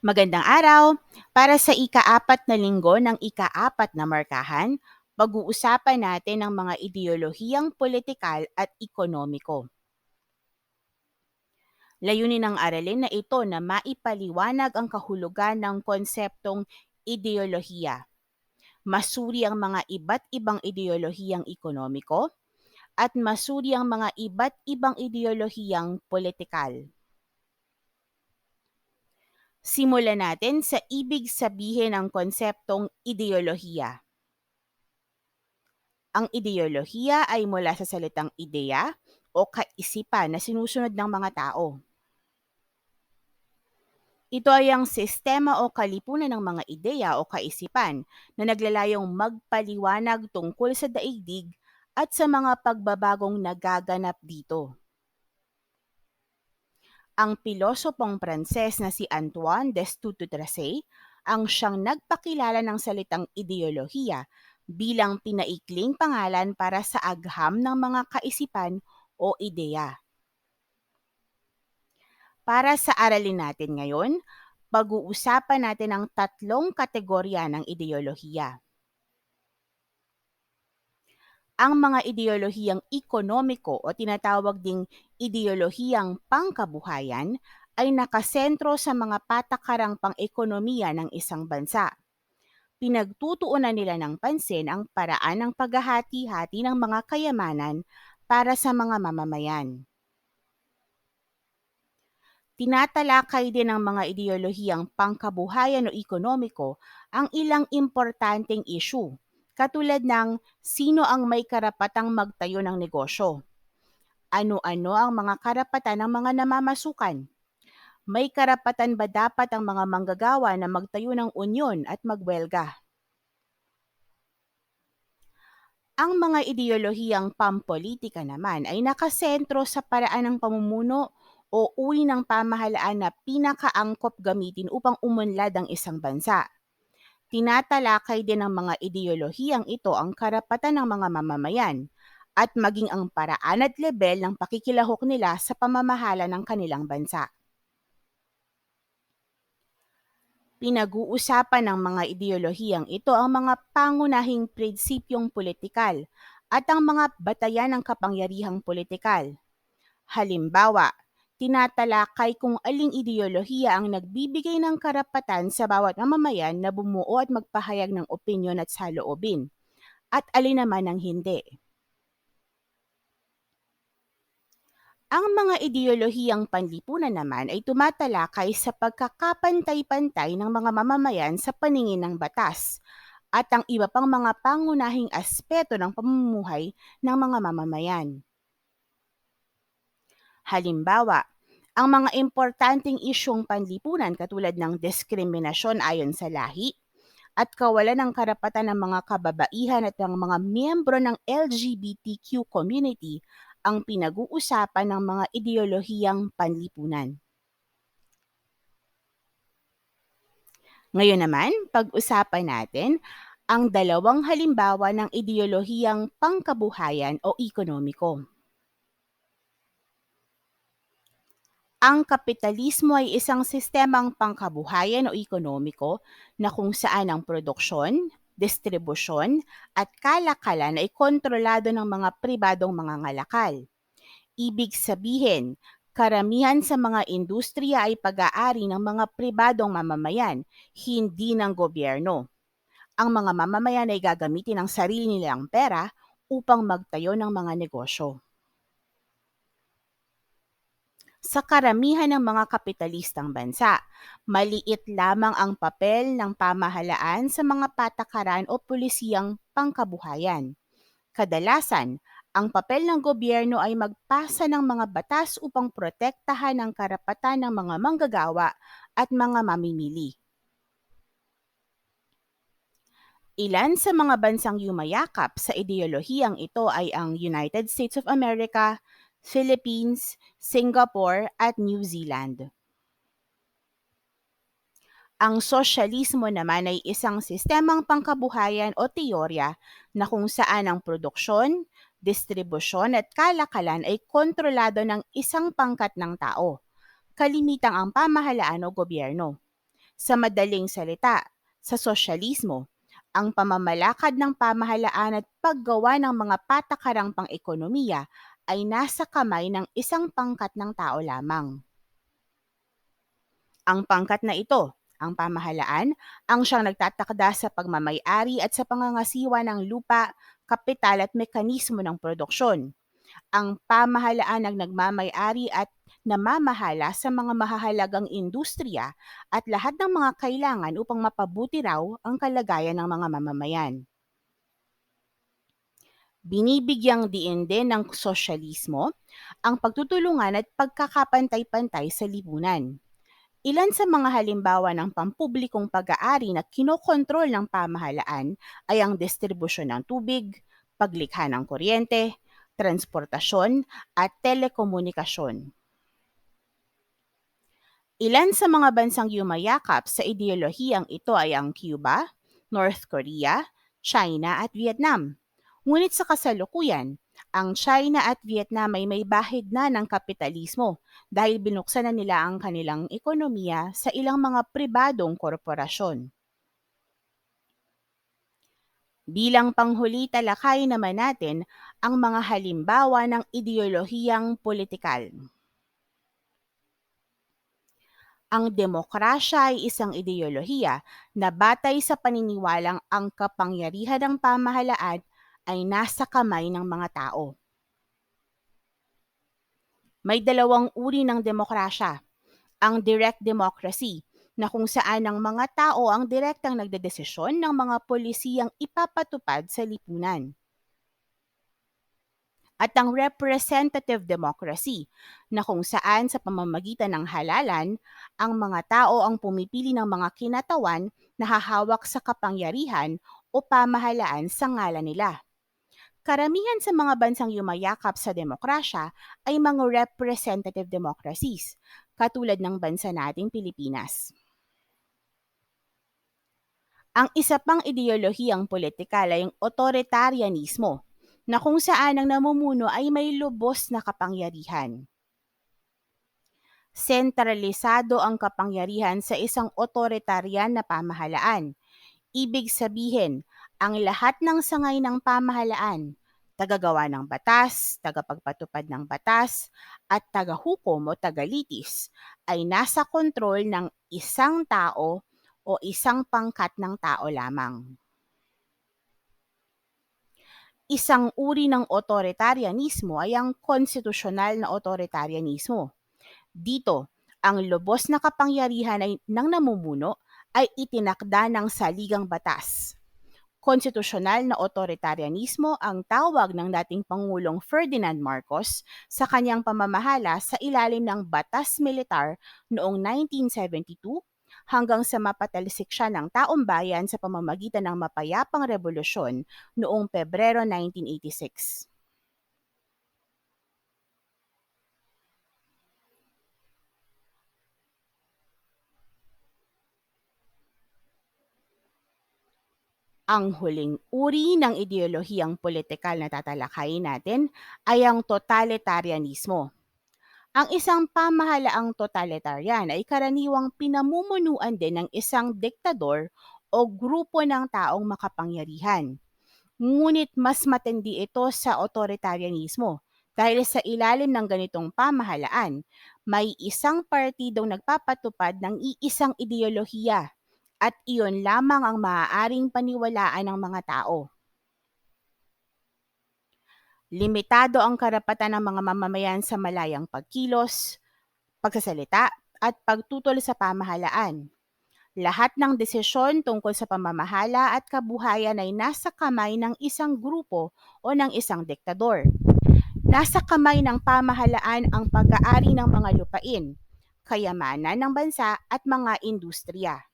Magandang araw! Para sa ika-apat na linggo ng ika-apat na markahan, pag-uusapan natin ang mga ideolohiyang politikal at ekonomiko. Layunin ng aralin na ito na maipaliwanag ang kahulugan ng konseptong ideolohiya. Masuri ang mga iba't ibang ideolohiyang ekonomiko at masuri ang mga iba't ibang ideolohiyang politikal. Simulan natin sa ibig sabihin ng konseptong ideolohiya. Ang ideolohiya ay mula sa salitang ideya o kaisipan na sinusunod ng mga tao. Ito ay ang sistema o kalipunan ng mga ideya o kaisipan na naglalayong magpaliwanag tungkol sa daigdig at sa mga pagbabagong nagaganap dito ang pilosopong Pranses na si Antoine Destutt-Tracey ang siyang nagpakilala ng salitang ideolohiya bilang pinaikling pangalan para sa agham ng mga kaisipan o ideya. Para sa aralin natin ngayon, pag-uusapan natin ang tatlong kategorya ng ideolohiya ang mga ideolohiyang ekonomiko o tinatawag ding ideolohiyang pangkabuhayan ay nakasentro sa mga patakarang pang-ekonomiya ng isang bansa. Pinagtutuunan nila ng pansin ang paraan ng paghahati-hati ng mga kayamanan para sa mga mamamayan. Tinatalakay din ng mga ideolohiyang pangkabuhayan o ekonomiko ang ilang importanteng issue katulad ng sino ang may karapatang magtayo ng negosyo. Ano-ano ang mga karapatan ng mga namamasukan? May karapatan ba dapat ang mga manggagawa na magtayo ng unyon at magwelga? Ang mga ideolohiyang pampolitika naman ay nakasentro sa paraan ng pamumuno o uri ng pamahalaan na pinakaangkop gamitin upang umunlad ang isang bansa. Tinatalakay din ng mga ideolohiyang ito ang karapatan ng mga mamamayan at maging ang paraan at level ng pakikilahok nila sa pamamahala ng kanilang bansa. Pinag-uusapan ng mga ideolohiyang ito ang mga pangunahing prinsipyong politikal at ang mga batayan ng kapangyarihang politikal. Halimbawa, tinatalakay kung aling ideolohiya ang nagbibigay ng karapatan sa bawat mamamayan na bumuo at magpahayag ng opinyon at saloobin, at alin naman ang hindi. Ang mga ideolohiyang panlipunan naman ay tumatalakay sa pagkakapantay-pantay ng mga mamamayan sa paningin ng batas at ang iba pang mga pangunahing aspeto ng pamumuhay ng mga mamamayan. Halimbawa, ang mga importanteng isyong panlipunan katulad ng diskriminasyon ayon sa lahi at kawalan ng karapatan ng mga kababaihan at ng mga miyembro ng LGBTQ community ang pinag-uusapan ng mga ideolohiyang panlipunan. Ngayon naman, pag-usapan natin ang dalawang halimbawa ng ideolohiyang pangkabuhayan o ekonomiko. Ang kapitalismo ay isang sistemang pangkabuhayan o ekonomiko na kung saan ang produksyon, distribusyon at kalakalan ay kontrolado ng mga pribadong mga ngalakal. Ibig sabihin, karamihan sa mga industriya ay pag-aari ng mga pribadong mamamayan, hindi ng gobyerno. Ang mga mamamayan ay gagamitin ang sarili nilang pera upang magtayo ng mga negosyo. Sa karamihan ng mga kapitalistang bansa, maliit lamang ang papel ng pamahalaan sa mga patakaran o pulisiyang pangkabuhayan. Kadalasan, ang papel ng gobyerno ay magpasa ng mga batas upang protektahan ang karapatan ng mga manggagawa at mga mamimili. Ilan sa mga bansang yumayakap sa ideolohiyang ito ay ang United States of America, Philippines, Singapore at New Zealand. Ang sosyalismo naman ay isang sistemang pangkabuhayan o teorya na kung saan ang produksyon, distribusyon at kalakalan ay kontrolado ng isang pangkat ng tao, kalimitang ang pamahalaan o gobyerno. Sa madaling salita, sa sosyalismo, ang pamamalakad ng pamahalaan at paggawa ng mga patakarang pang-ekonomiya ay nasa kamay ng isang pangkat ng tao lamang. Ang pangkat na ito, ang pamahalaan, ang siyang nagtatakda sa pagmamayari at sa pangangasiwa ng lupa, kapital at mekanismo ng produksyon. Ang pamahalaan ang nagmamayari at namamahala sa mga mahahalagang industriya at lahat ng mga kailangan upang mapabuti raw ang kalagayan ng mga mamamayan. Binibigyang diin din ng sosyalismo ang pagtutulungan at pagkakapantay-pantay sa lipunan. Ilan sa mga halimbawa ng pampublikong pag-aari na kinokontrol ng pamahalaan ay ang distribusyon ng tubig, paglikha ng kuryente, transportasyon at telekomunikasyon. Ilan sa mga bansang yumayakap sa ideolohiyang ito ay ang Cuba, North Korea, China at Vietnam. Ngunit sa kasalukuyan, ang China at Vietnam ay may bahid na ng kapitalismo dahil binuksan na nila ang kanilang ekonomiya sa ilang mga pribadong korporasyon. Bilang panghuli talakay naman natin ang mga halimbawa ng ideolohiyang politikal. Ang demokrasya ay isang ideolohiya na batay sa paniniwalang ang kapangyarihan ng pamahalaan ay nasa kamay ng mga tao. May dalawang uri ng demokrasya. Ang direct democracy, na kung saan ang mga tao ang direktang nagdedesisyon ng mga polisiyang ipapatupad sa lipunan. At ang representative democracy, na kung saan sa pamamagitan ng halalan, ang mga tao ang pumipili ng mga kinatawan na hahawak sa kapangyarihan o pamahalaan sa ngalan nila. Karamihan sa mga bansang yumayakap sa demokrasya ay mga representative democracies, katulad ng bansa nating Pilipinas. Ang isa pang ideolohiyang politikal ay ang authoritarianismo, na kung saan ang namumuno ay may lubos na kapangyarihan. Sentralisado ang kapangyarihan sa isang authoritarian na pamahalaan. Ibig sabihin, ang lahat ng sangay ng pamahalaan, tagagawa ng batas, tagapagpatupad ng batas, at tagahukom o tagalitis ay nasa kontrol ng isang tao o isang pangkat ng tao lamang. Isang uri ng authoritarianismo ay ang konstitusyonal na authoritarianismo. Dito, ang lubos na kapangyarihan ay, ng namumuno ay itinakda ng saligang batas konstitusyonal na otoritarianismo ang tawag ng dating Pangulong Ferdinand Marcos sa kanyang pamamahala sa ilalim ng batas militar noong 1972 hanggang sa mapatalsik siya ng taong bayan sa pamamagitan ng mapayapang revolusyon noong Pebrero 1986. Ang huling uri ng ideolohiyang politikal na tatalakayin natin ay ang totalitarianismo. Ang isang pamahalaang totalitarian ay karaniwang pinamumunuan din ng isang diktador o grupo ng taong makapangyarihan. Ngunit mas matindi ito sa authoritarianismo dahil sa ilalim ng ganitong pamahalaan, may isang partidong nagpapatupad ng iisang ideolohiya at iyon lamang ang maaaring paniwalaan ng mga tao. Limitado ang karapatan ng mga mamamayan sa malayang pagkilos, pagsasalita, at pagtutol sa pamahalaan. Lahat ng desisyon tungkol sa pamamahala at kabuhayan ay nasa kamay ng isang grupo o ng isang diktador. Nasa kamay ng pamahalaan ang pag-aari ng mga lupain, kayamanan ng bansa at mga industriya.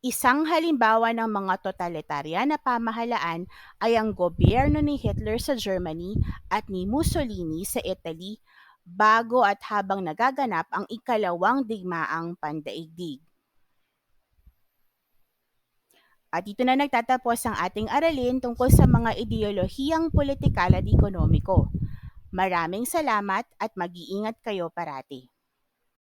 Isang halimbawa ng mga totalitarian na pamahalaan ay ang gobyerno ni Hitler sa Germany at ni Mussolini sa Italy bago at habang nagaganap ang ikalawang digmaang pandaigdig. At dito na nagtatapos ang ating aralin tungkol sa mga ideolohiyang politikal at ekonomiko. Maraming salamat at mag-iingat kayo parati.